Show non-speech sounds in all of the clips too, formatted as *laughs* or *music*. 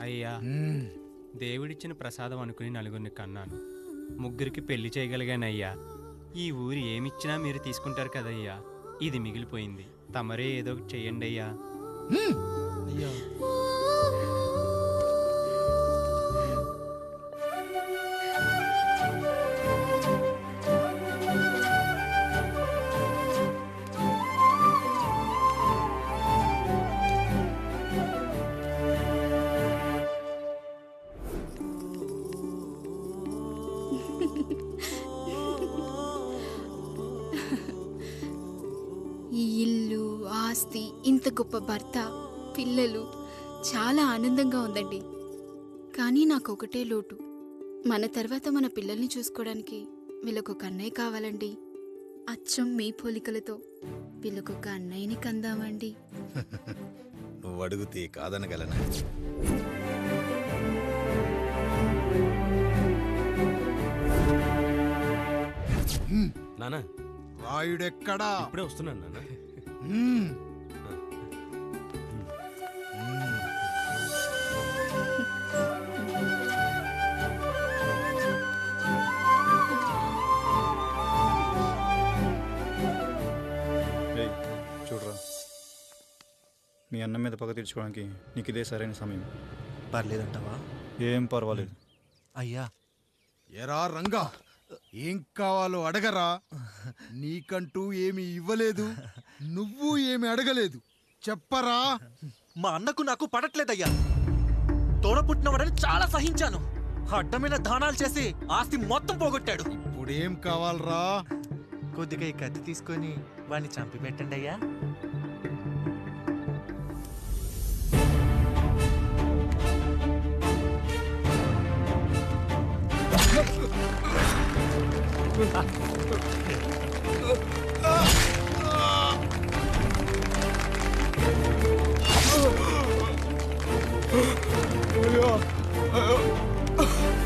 అయ్యా. దేవుడిచ్చిన ప్రసాదం అనుకుని నలుగురిని కన్నాను. ముగ్గురికి పెళ్ళి చేయగలిగానయ్యా. ఈ ఊరు ఏమిచ్చినా మీరు తీసుకుంటారు కదయ్యా. ఇది మిగిలిపోయింది. తమరే ఏదో ఒకటి చెయ్యండి అయ్యా అయ్యా. ఈ ఇల్లు ఆస్తి ఇంత గొప్ప భర్త పిల్లలు చాలా ఆనందంగా ఉందండి. కానీ నాకు ఒకటే లోటు. మన తర్వాత మన పిల్లల్ని చూసుకోవడానికి వీళ్ళకొక అన్నయ్య కావాలండి. అచ్చం మీ పోలికలతో వీళ్ళకొక అన్నయ్యని కందామండి. *laughs* నువ్వు అడుగుతే కాదనగలనా? నానా? రాయుడెక్కడా ఇప్పుడే వస్తున్నాను నాన్న చూడరా. మీ అన్నం మీద పగ తీర్చుకోవడానికి నీకు ఇదే సరైన సమయం. పర్లేదంటావా? ఏం పర్వాలేదు. అయ్యా. ఎరా రంగా. ఏం కావాలో అడగరా. నీకంటూ ఏమి ఇవ్వలేదు. నువ్వు ఏమి అడగలేదు. చెప్పరా. మా అన్నకు నాకు పడట్లేదయ్యా. తోడ పుట్టినవాడని చాలా సహించాను. అడ్డమైన దానాలు చేసి ఆస్తి మొత్తం పోగొట్టాడు. ఇప్పుడేం కావాలరా? కొద్దిగా ఈ కత్తి తీసుకొని వాడిని చంపి పెట్టండి అయ్యా 哎呀！哎呀！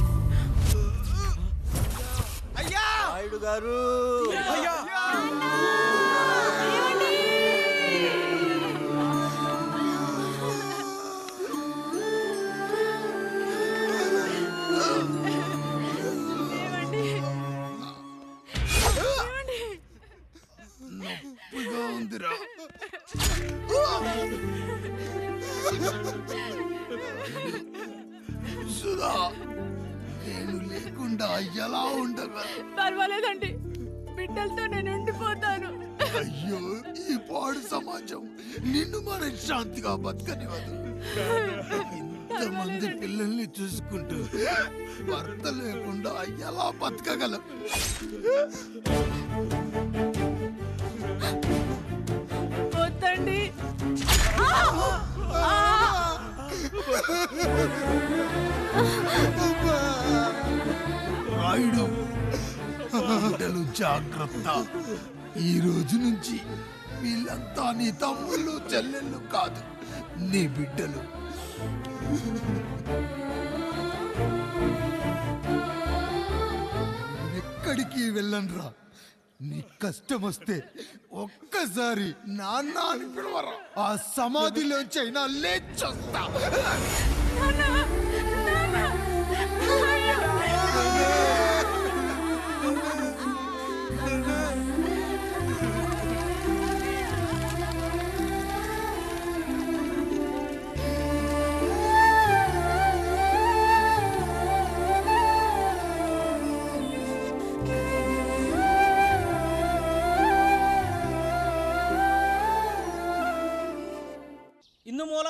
గారు. నొప్పిగా ఉందిరా. *laughs* లేకుండా ఎలా ఉండగలను పర్వాలేదండి. బిడ్డలతో నేను ఉండిపోతాను అయ్యో ఈ పాడు సమాజం నిన్ను మనశ్శాంతిగా బతకనివ్వదు. ఇంతమంది పిల్లల్ని చూసుకుంటూ భర్త లేకుండా ఎలా బతకగలం? వద్దండి. రాయుడు. బిడ్డలు జాగ్రత్త. ఈ రోజు నుంచి వీళ్ళంతా నీ తమ్ముళ్ళు చెల్లెళ్ళు కాదు నీ బిడ్డలు. వెళ్ళనురా? నీ కష్టం వస్తే ఒక్కసారి నాన్న అని పిలవరా? ఆ సమాధిలోంచి అయినా లేచొస్తా.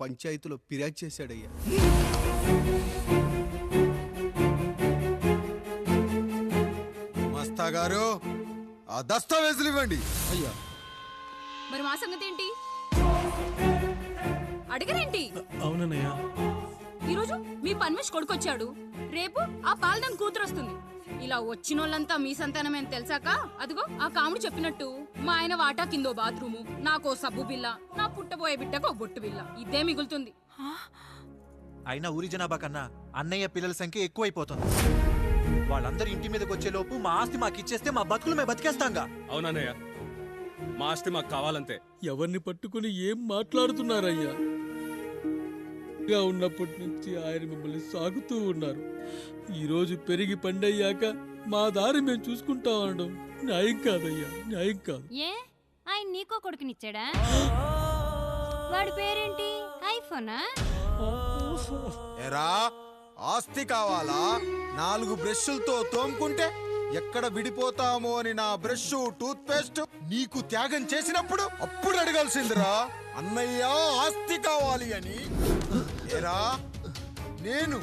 పంచాయతీలో ఫిర్యాదు చేశాడయ్యా. మస్తా గారు ఆ దస్తావేజులు ఇవ్వండి. అయ్యా. మరి మా సంగతి ఏంటి? అడగరేంటి? అవునన్నయ్య. ఈరోజు మీ పన్మేష్ కొడుకొచ్చాడు. రేపు ఆ పాల్దాన్ కూతురు వస్తుంది ఇలా వచ్చినోళ్ళంతా మీ సంతానమే అని తెలిసాక? అదిగో ఆ కాముడు చెప్పినట్టు మా ఆయన వాటా కిందో బాత్రూము నాకో సబ్బు బిల్ల నా పుట్టబోయే బిడ్డకో బొట్టు బిల్ల ఇదే మిగులుతుంది. అయినా ఊరి జనాభా కన్నా అన్నయ్య పిల్లల సంఖ్య ఎక్కువైపోతుంది. వాళ్ళందరూ ఇంటి మీదకి వచ్చే లోపు మా ఆస్తి మాకు ఇచ్చేస్తే మా బతుకులు మేము బతికేస్తాంగా. అవునన్నయ్య మా ఆస్తి మాకు కావాలంతే. ఎవరిని పట్టుకుని ఏం మాట్లాడుతున్నారయ్యా? గా ఉన్నప్పటి నుంచి ఆయన మిమ్మల్ని సాగుతూ ఉన్నారు. ఈరోజు పెరిగి పండయ్యాక మా దారి మేము చూసుకుంటాం అనడం న్యాయం కాదయ్యా న్యాయం కాదు. ఏ? ఆయన నీకో కొడుకునిచ్చాడా? వాడి పేరేంటి? ఐఫోనా? ఎరా ఆస్తి కావాలా? నాలుగు బ్రష్లతో తోముకుంటే ఎక్కడ విడిపోతామో అని నా బ్రష్ టూత్ పేస్ట్ నీకు త్యాగం చేసినప్పుడు అప్పుడు అడగాల్సిందిరా. అన్నయ్య ఆస్తి కావాలి అని ఎరా నేను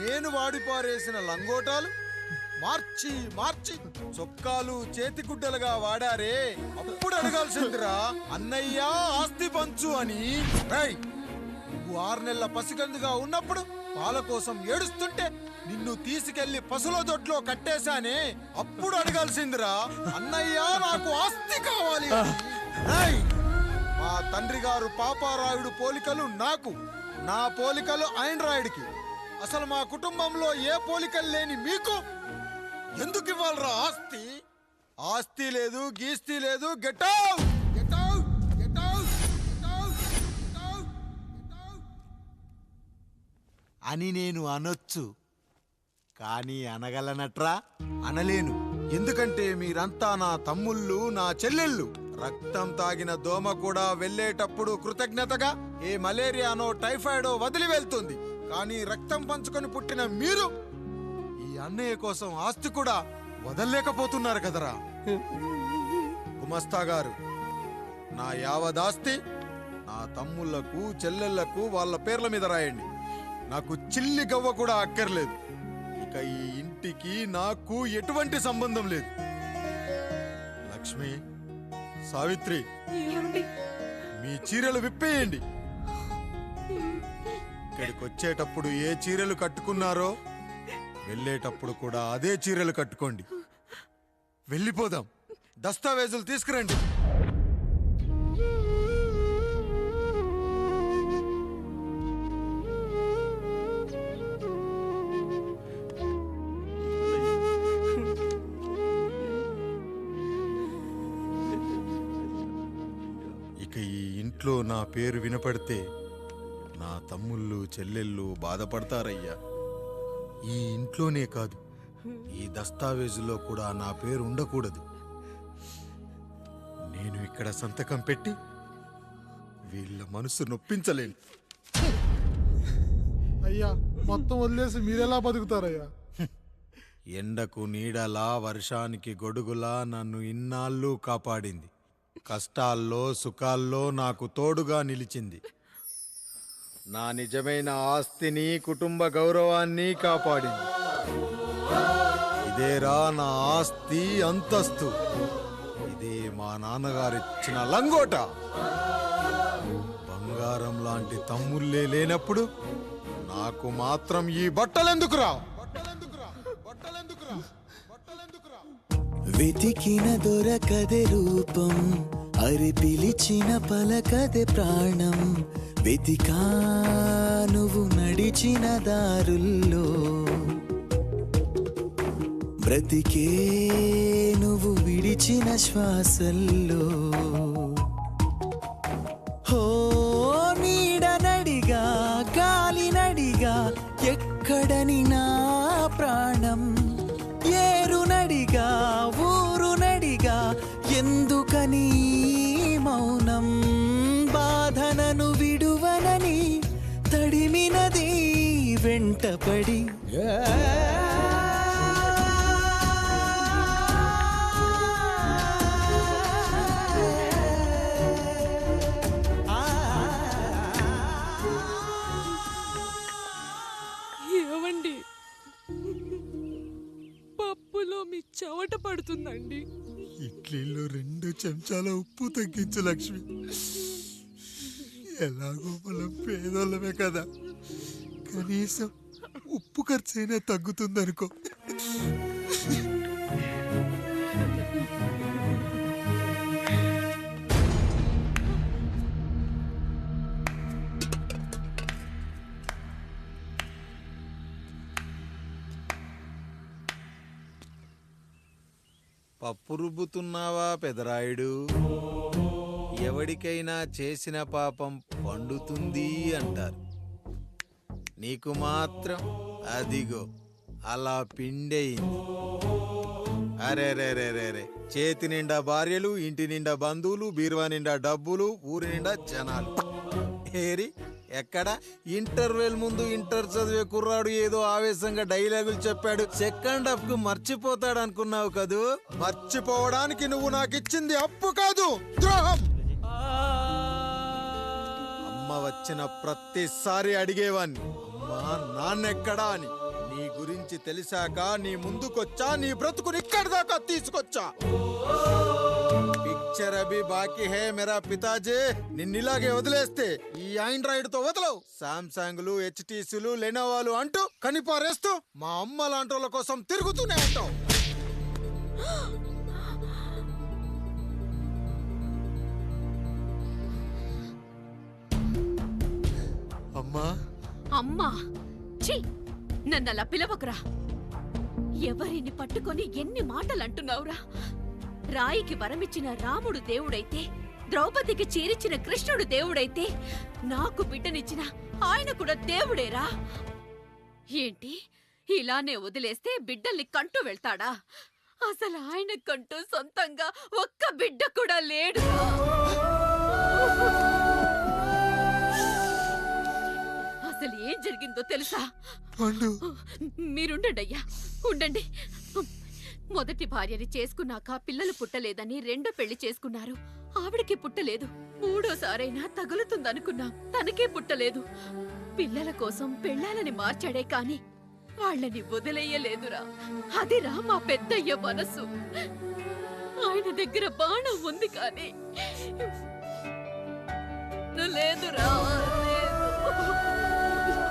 నేను వాడిపారేసిన లంగోటాలు మార్చి మార్చి చొక్కాలు చేతిగుడ్డలుగా వాడారే. అప్పుడు అడగాల్సిందిరా అన్నయ్య ఆస్తి పంచు అని. రేయ్, నువ్వు ఆరు నెలల పసికందుగా ఉన్నప్పుడు పాల కోసం ఏడుస్తుంటే నిన్ను తీసుకెళ్ళి పసుల దొడ్లో కట్టేశానే. అప్పుడు అడగాల్సిందిరా అన్నయ్య నాకు ఆస్తి కావాలి మా తండ్రి గారు పాపారాయుడు పోలికలు నాకు నా పోలికలు ఆండ్రాయిడ్కి అసలు మా కుటుంబంలో ఏ పోలికలు లేని మీకు? ఎందుకు ఇవ్వాలరా ఆస్తి? ఆస్తి లేదు గీస్తి లేదు గెట్ అని నేను అనొచ్చు. కానీ అనగలనట్రా? అనలేను. ఎందుకంటే మీరంతా నా తమ్ముళ్ళు నా చెల్లెళ్ళు. రక్తం తాగిన దోమ కూడా వెళ్ళేటప్పుడు కృతజ్ఞతగా ఏ మలేరియానో టైఫాయిడో వదిలి వెళ్తుంది. కానీ రక్తం పంచుకొని పుట్టిన మీరు ఈ అన్నయ్య కోసం ఆస్తి కూడా వదలలేకపోతున్నారు కదరా. గుమస్తా గారు నా యావదాస్తి నా తమ్ముళ్ళకు చెల్లెళ్ళకు వాళ్ళ పేర్ల మీద రాయండి. నాకు చిల్లి గవ్వ కూడా అక్కర్లేదు. ఇక ఈ ఇంటికి నాకు ఎటువంటి సంబంధం లేదు. లక్ష్మి సావిత్రి మీ చీరలు విప్పేయండి. ఇక్కడికి వచ్చేటప్పుడు ఏ చీరలు కట్టుకున్నారో వెళ్ళేటప్పుడు కూడా అదే చీరలు కట్టుకోండి. వెళ్ళిపోదాం. దస్తావేజులు తీసుకురండి. పేరు వినపడితే నా తమ్ముళ్ళు చెల్లెళ్ళు బాధపడతారయ్యా. ఈ ఇంట్లోనే కాదు ఈ దస్తావేజులో కూడా నా పేరు ఉండకూడదు. నేను ఇక్కడ సంతకం పెట్టి వీళ్ళ మనసు నొప్పించలేను. అయ్యా మొత్తం వదిలేసి మీరెలా బతుకుతారయ్యా? ఎండకు నీడలా వర్షానికి గొడుగులా నన్ను ఇన్నాళ్ళు కాపాడింది. కష్టాల్లో సుఖాల్లో నాకు తోడుగా నిలిచింది. నా నిజమైన ఆస్తిని కుటుంబ గౌరవాన్ని కాపాడింది. ఇదేరా నా ఆస్తి అంతస్తు. ఇదే మా నాన్నగారిచ్చిన లంగోట. బంగారం లాంటి తమ్ముళ్ళే లేనప్పుడు నాకు మాత్రం ఈ బట్టలెందుకురా? వెతికిన దొరకదే రూపం అరి పిలిచిన పలకదే ప్రాణం. వెతికా నువ్వు నడిచిన దారుల్లో బ్రతికే నువ్వు విడిచిన శ్వాసల్లో. హో నీడనడిగా గాలి నడిగా ఎక్కడని నా ప్రాణం. వెంటపడి ఏమండి పప్పులో మీ చెవట పడుతుందండి. ఇడ్లీలో రెండు చెంచాల ఉప్పు తగ్గించు లక్ష్మి. ఎలాగో మనం పేదోళ్ళమే కదా. కనీసం ఉప్పు ఖర్చైనా తగ్గుతుందనుకో. పప్పు రుబ్బుతున్నావా పెదరాయుడు? ఎవడికైనా చేసిన పాపం పండుతుంది అంటారు. నీకు మాత్రం అదిగో అలా పిండయింది అరే రే రే రే రే చేతి నిండా భార్యలు ఇంటి నిండా బంధువులు బీరువా నిండా డబ్బులు ఊరి నిండా జనాలు. ఏరి ఎక్కడ? ఇంటర్వెల్ ముందు ఇంటర్ చదివే కుర్రాడు ఏదో ఆవేశంగా డైలాగులు చెప్పాడు. సెకండ్ హాఫ్కు మర్చిపోతాడు అనుకున్నావు కదూ? మర్చిపోవడానికి నువ్వు నాకు ఇచ్చింది అప్పు కాదు ద్రోహం! అమ్మ వచ్చిన ప్రతిసారి అడిగేవాన్ని అమ్మా నాన్నెక్కడా అని. నీ గురించి తెలిసాక నీ ముందుకొచ్చా నీ బ్రతుకుని ఇక్కడి దాకా తీసుకొచ్చా? పిక్చర్ అభి బాకీ హే మేరా పితాజీ. నిన్నిలాగే వదిలేస్తే ఈ ఆండ్రాయిడ్తో వదలవు. సామ్సంగ్లు హెచ్టీసీలు లెనోవాలు అంటూ కనిపారేస్తూ మా అమ్మ లాంటి వాళ్ళ కోసం తిరుగుతూనే ఉంటావు. *gasps* అమ్మా! ఛీ! నన్ను అలా పిలవకురా! ఎవరిని పట్టుకొని ఎన్ని మాటలు అంటున్నావురా రాయికి వరమిచ్చిన రాముడు దేవుడైతే ద్రౌపదికి చీరిచ్చిన కృష్ణుడు దేవుడైతే నాకు బిడ్డనిచ్చిన ఆయన కూడా దేవుడేరా? ఏంటి? ఇలానే వదిలేస్తే బిడ్డల్ని కంటూ వెళ్తాడా? అసలు ఆయన కంటూ సొంతంగా ఒక్క బిడ్డ కూడా లేడు అసలు ఏం జరిగిందో తెలుసా? పండు. మీరుండండి అయ్యా ఉండండి. మొదటి భార్యని చేసుకున్నాక పిల్లలు పుట్టలేదని రెండో పెళ్ళి చేసుకున్నారు. ఆవిడకి పుట్టలేదు. మూడోసారైనా తగులుతుందనుకున్నాం తనకే పుట్టలేదు. పిల్లల కోసం పెళ్ళాలని మార్చాడే కాని వాళ్ళని వదిలేయలేదురా. అదిరా మా పెద్దయ్య మనసు. ఆయన దగ్గర బాణం ఉంది కానీ లేదురా లేదు.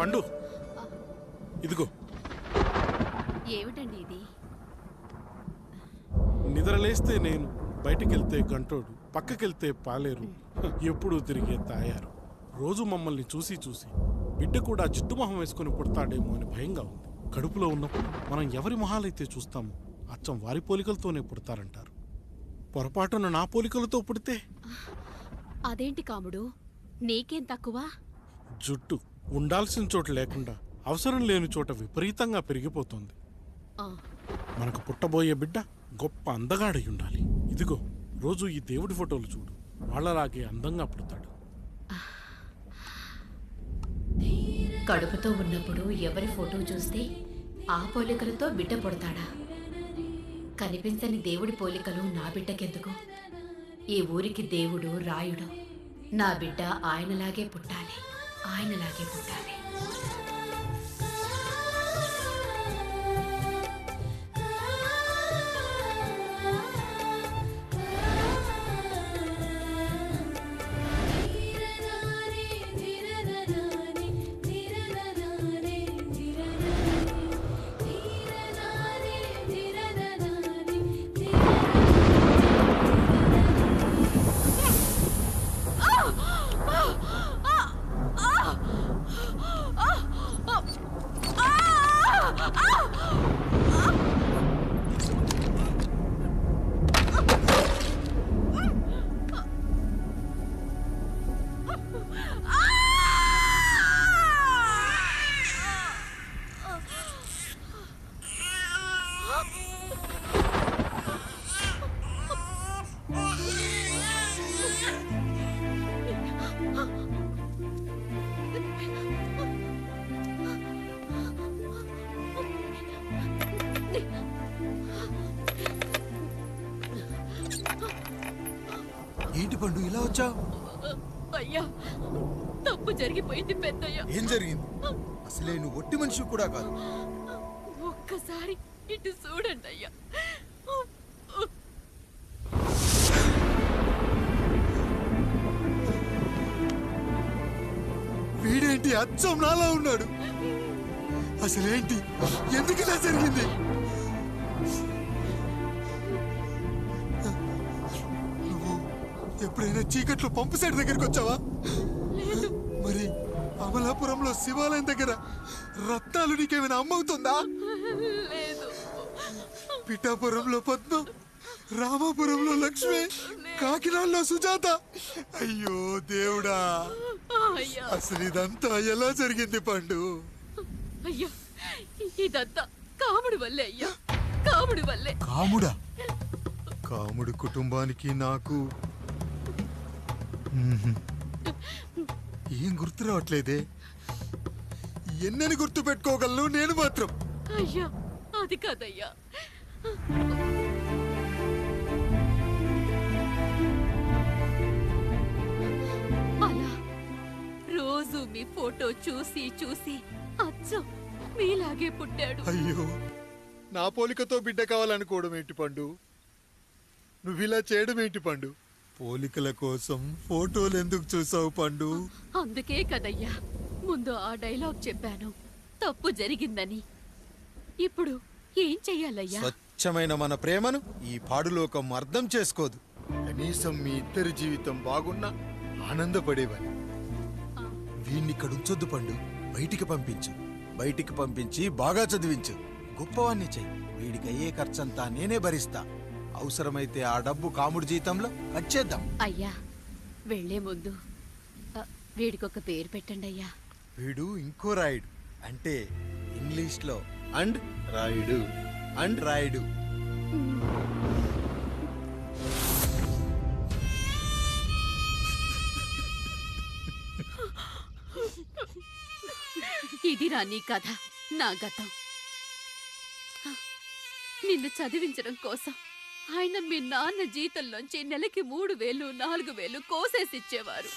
పండు. ఇదిగో. ఏమిటండి ఇది? నిద్రలేస్తే నేను బయటికెళ్తే గంటోడు పక్కకెళ్తే పాలేరు ఎప్పుడూ తిరిగే తాయారు. రోజు మమ్మల్ని చూసి చూసి బిడ్డ కూడా జిడ్డు మొహం వేసుకుని పుడతాడేమో అని భయంగా ఉంది. కడుపులో ఉన్నప్పుడు మనం ఎవరి మొహాలైతే చూస్తామో అచ్చం వారి పోలికలతోనే పుడతారంటారు. పొరపాటున నా పోలికలతో పుడితే? అదేంటి కాముడు? నీకేం తక్కువ? జుట్టు. ఉండాల్సిన చోట లేకుండా అవసరం లేని చోట విపరీతంగా పెరిగిపోతుంది. మనకు పుట్టబోయే బిడ్డ గొప్ప అందగాడై ఉండాలి. ఇదిగో రోజు ఈ దేవుడి ఫోటోలు చూడు. వాళ్ళలాగే అందంగా పుడతాడు. కడుపుతో ఉన్నప్పుడు ఎవరి ఫోటో చూస్తే ఆ పోలికలతో బిడ్డ పుడతాడా? కనిపించని దేవుడి పోలికలు నా బిడ్డకెందుకు? ఈ ఊరికి దేవుడు రాయుడు. నా బిడ్డ ఆయనలాగే పుట్టాలి. ఆయనలాగే పుట్టాలి జరిగిపోయింది పెద్దయ్య. ఏం జరిగింది? అసలే నువ్వు ఒట్టి మనిషి కూడా కాదు. ఒక్కసారి ఇటు చూడండి అయ్యా వీడేంటి అచ్చం నాలా ఉన్నాడు? అసలేంటి? ఎందుకు ఇలా జరిగింది? నువ్వు ఎప్పుడైనా చీకట్లో పంపు సైడ్ దగ్గరికి వచ్చావా? అమలాపురంలో శివాలయం దగ్గర రత్నాలు నీకేమైనా అమ్మవుతుందా? పిఠాపురంలో పద్మం రామాపురంలో లక్ష్మి కాకినాడలో సుజాత. అయ్యో దేవుడా అసలు ఇదంతా ఎలా జరిగింది పండు? అయ్యా ఇదంతా కాముడి వల్లే అయ్యా. కాముడి వల్లే. కాముడా? కాముడు కుటుంబానికి నాకు. ఏం గుర్తు రావట్లేదే? ఎన్నని గుర్తు పెట్టుకోగలను నేను మాత్రం. అయ్యా అది కాదయ్యా. అలా రోజు మీ ఫోటో చూసి చూసి అచ్చం మీలాగే పుట్టాడు. అయ్యో నా పోలికతో బిడ్డ కావాలనుకోవడం ఏంటి పండు? నువ్వు ఇలా చేయడం ఏంటి పండు? పోలికల కోసం ఫోటోలు ఎందుకు చూసావు పండు? అందుకే కదయ్యా ముందు ఆ డైలాగ్ చెప్పాను. తప్పు జరిగిందని. ఇప్పుడు ఏం చెయ్యాలయ్యా? స్వచ్ఛమైన మన ప్రేమను ఈ పాడులోకం అర్థం చేసుకోదు. కనీసం మీ ఇద్దరి జీవితం బాగున్నా ఆనందపడేవాని వీణ్ణి ఇక్కడ ఉంచొద్దు పండు. బయటికి పంపించు. బయటికి పంపించి బాగా చదివించు. గొప్పవాణ్ణి చెయ్యి. వీడికి అయ్యే ఖర్చంతా నేనే భరిస్తా. అవసరమైతే ఆ డబ్బు కాముడి జీతంలో వచ్చేద్దాం అయ్యా వెళ్ళే ముందు ఆ, వీడికొక పేరు పెట్టండి అయ్యా. వీడు ఇంకో రాయుడు అంటే ఇంగ్లీష్లో అండ్ రాయుడు అండ్ రాయుడు. ఇదిరా నీ కథ నా గతం. నిన్ను చదివించడం కోసం. ఆయన మీ నాన్న జీతంలోంచి నెలకి మూడు వేలు నాలుగు వేలు కోసేసిచ్చేవారు.